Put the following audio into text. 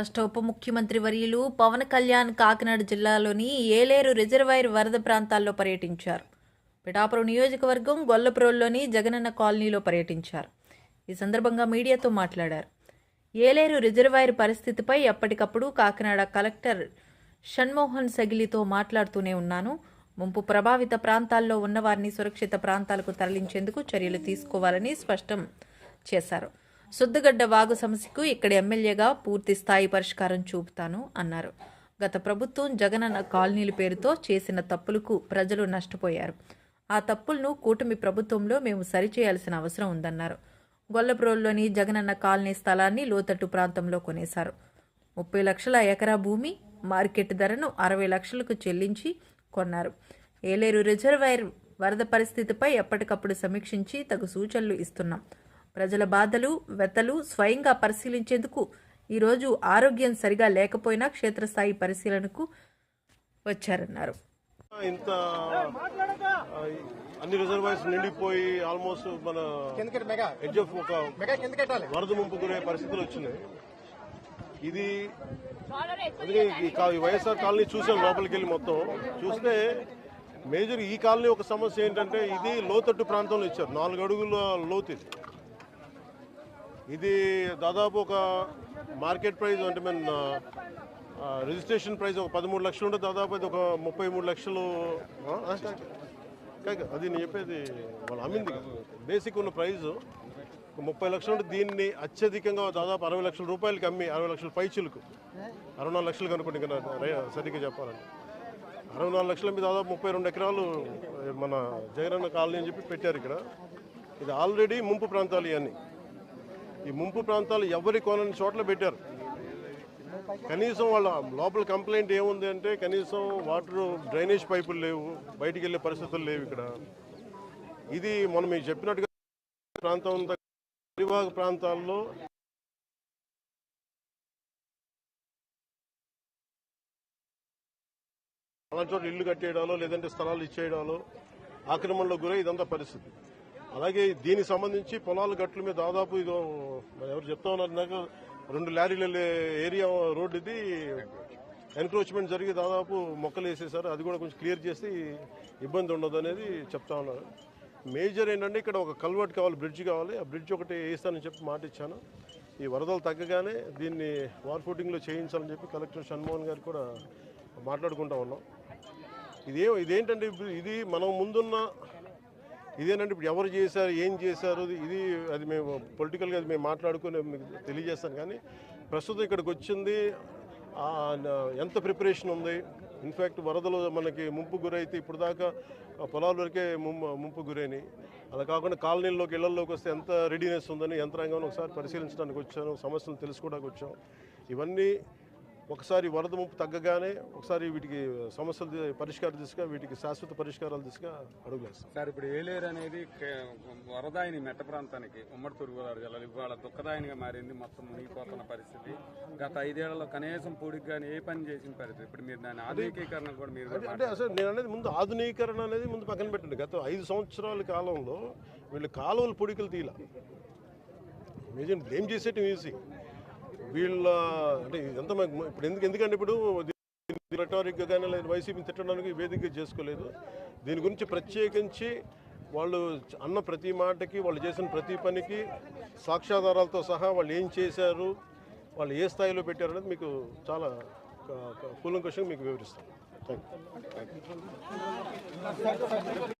రాష్ట్ర ఉప ముఖ్యమంత్రి వర్యులు పవన్ కళ్యాణ్ కాకినాడ జిల్లాలోని ఏలేరు రిజర్వాయర్ వరద ప్రాంతాల్లో పర్యటించారు. పిఠాపురం నియోజకవర్గం గొల్లపురంలోని జగనన్న కాలనీలో పర్యటించారు. ఈ సందర్భంగా మీడియాతో మాట్లాడారు. ఏలేరు రిజర్వాయర్ పరిస్థితిపై ఎప్పటికప్పుడు కాకినాడ కలెక్టర్ షణ్మోహన్ సగిలితో మాట్లాడుతూనే ఉన్నాను. ముంపు ప్రభావిత ప్రాంతాల్లో ఉన్నవారిని సురక్షిత ప్రాంతాలకు తరలించేందుకు చర్యలు తీసుకోవాలని స్పష్టం చేశారు. సుద్దగడ్డ వాగు సమస్యకు ఇక్కడ ఎమ్మెల్యేగా పూర్తి స్థాయి పరిష్కారం చూపుతాను అన్నారు. గత ప్రభుత్వం జగనన్న కాలనీల పేరుతో చేసిన తప్పులకు ప్రజలు నష్టపోయారు. ఆ తప్పులను కూటమి ప్రభుత్వంలో మేము సరిచేయాల్సిన అవసరం ఉందన్నారు. గొల్లప్రోల్లోని జగనన్న కాలనీ స్థలాన్ని లోతట్టు ప్రాంతంలో కొనేశారు. ముప్పై లక్షల ఎకరా భూమి మార్కెట్ ధరను అరవై లక్షలకు చెల్లించి కొన్నారు. ఏలేరు రిజర్వాయర్ వరద పరిస్థితిపై ఎప్పటికప్పుడు సమీక్షించి తగు సూచనలు ఇస్తున్నాం. ప్రజల బాధలు వెతలు స్వయంగా పరిశీలించేందుకు ఈరోజు ఆరోగ్యం సరిగా లేకపోయినా క్షేత్రస్థాయి పరిశీలనకు వచ్చారన్నారు. ఇంత అన్ని రిజర్వాయర్స్ నిండిపోయి ఆల్మోస్ట్ మన కిందకి మెగా. ఎడ్జ్ ఆఫ్ ఒక వరద ముంపు గురే పరిస్థితులు వచ్చినాయి. ఇది అందుకే ఈ కా- ఈ వైఎస్ఆర్ కాలనీ చూసాం లోపలికి వెళ్ళి మొత్తం. చూస్తే మేజర్ ఈ కాలనీ ఒక సమస్య ఏంటంటే ఇది లోతట్టు ప్రాంతంలో ఇచ్చారు. నాలుగు అడుగుల లోతు ఇది. ఇది దాదాపు ఒక మార్కెట్ ప్రైస్ అంటే మీన్ రిజిస్ట్రేషన్ ప్రైస్ ఒక పదమూడు లక్షలు ఉంటే దాదాపు అది ఒక ముప్పై మూడు లక్షలు అది నేను చెప్పేది వాళ్ళు అమ్మింది బేసిక్ ఉన్న ప్రైస్ ముప్పై లక్షలు ఉంటే దీన్ని అత్యధికంగా దాదాపు అరవై లక్షల రూపాయలకి అమ్మి అరవై లక్షల పైచులకు అరవై నాలుగు లక్షలు కనుకోండి సరిగ్గా చెప్పాలండి అరవై నాలుగు లక్షల మీద దాదాపు ముప్పై రెండు ఎకరాలు మన జగనన్న కాలనీ అని చెప్పి పెట్టారు ఇక్కడ. ఇది ఆల్రెడీ ముంపు ప్రాంతాలు ఇవన్నీ. ఈ ముంపు ప్రాంతాలు ఎవరి కొనని చోట్ల పెట్టారు? కనీసం వాళ్ళ లోపల కంప్లైంట్ ఏముంది అంటే కనీసం వాటర్ డ్రైనేజ్ పైపులు లేవు బయటికి వెళ్ళే పరిస్థితులు లేవు ఇక్కడ. ఇది మనం మీకు చెప్పినట్టుగా ప్రాంతం పరివాహ ప్రాంతాల్లో అలాంటి చోట్ల ఇల్లు కట్టేయడాలో లేదంటే స్థలాలు ఇచ్చేయడాలో ఆక్రమణలో గురై ఇదంతా పరిస్థితి. అలాగే దీనికి సంబంధించి పొలాల గట్ల మీద దాదాపు ఇదో ఎవరు చెప్తా ఉన్నారు నాకు రెండు లారీలు ఏరియా రోడ్డు ఇది. ఎన్క్రోచ్మెంట్ జరిగి దాదాపు మొక్కలు వేసేసారు. అది కూడా కొంచెం క్లియర్ చేసి ఇబ్బంది ఉండదు అనేది చెప్తా ఉన్నారు. మేజర్ ఏంటంటే ఇక్కడ ఒక కల్వర్ట్ కావాలి బ్రిడ్జ్ కావాలి. ఆ బ్రిడ్జ్ ఒకటి వేస్తానని చెప్పి మాట ఇచ్చాను. ఈ వరదలు తగ్గగానే దీన్ని వార్ ఫుటింగ్లో చేయించాలని చెప్పి కలెక్టర్ షణ్మోహన్ గారు కూడా మాట్లాడుకుంటా ఉన్నాం. ఇదే ఇదేంటంటే ఇది మనం ముందున్న ఇదేనంటే ఇప్పుడు ఎవరు చేశారు ఏం చేశారు ఇది అది మేము పొలిటికల్గా అది మేము మాట్లాడుకుని మీకు తెలియజేస్తాను. కానీ ప్రస్తుతం ఇక్కడికి వచ్చింది ఎంత ప్రిపరేషన్ ఉంది? ఇన్ఫ్యాక్ట్ వరదలు మనకి ముంపు గురైతే ఇప్పుడు దాకా పొలాల వరకే ముంపు ముంపు గురైనాయి. అలా కాకుండా కాలనీల్లోకి ఇళ్ళలోకి వస్తే ఎంత రెడీనెస్ ఉందని యంత్రాంగం ఒకసారి పరిశీలించడానికి వచ్చాను సమస్యలు తెలుసుకోవడానికి వచ్చాం. ఇవన్నీ ఒకసారి వరద ముంపు తగ్గగానే ఒకసారి వీటికి సమస్యలు పరిష్కార దిశగా వీటికి శాశ్వత పరిష్కారాల దిశగా అడుగులేస్తాం సార్ ఇప్పుడు ఏలేరు అనేది వరదాయిని మెట్ట ప్రాంతానికి ఉమ్మడి తూర్పుగోదావరి జిల్లాలో ఇవాళ దుఃఖదాయనిగా మారింది. మొత్తం మునిగిపోతున్న పరిస్థితి. గత ఐదేళ్ళలో కనీసం పూడికి కానీ ఏ పని చేసిన పరిస్థితి? ఇప్పుడు మీరు దాని ఆధునికీకరణ కూడా మీరు అంటే అసలు నేను అనేది ముందు ఆధునీకరణ అనేది ముందు పక్కన పెట్టండి. గత ఐదు సంవత్సరాల కాలంలో వీళ్ళు కాలువలు పొడికలు తీల మేజర్ బ్లేమ్ చేసేటం ఈజీ వీళ్ళ అంటే ఇదంతా మాకు ఇప్పుడు ఎందుకు ఎందుకంటే ఇప్పుడు రెటారిక్గా కానీ లేదు వైసీపీని తిట్టడానికి వేదిక చేసుకోలేదు. దీని గురించి ప్రత్యేకించి వాళ్ళు అన్న ప్రతి మాటకి వాళ్ళు చేసిన ప్రతి పనికి సాక్ష్యాధారాలతో సహా వాళ్ళు ఏం చేశారు వాళ్ళు ఏ స్థాయిలో పెట్టారు అనేది మీకు చాలా కూలంకషంగా మీకు వివరిస్తాను థ్యాంక్ యూ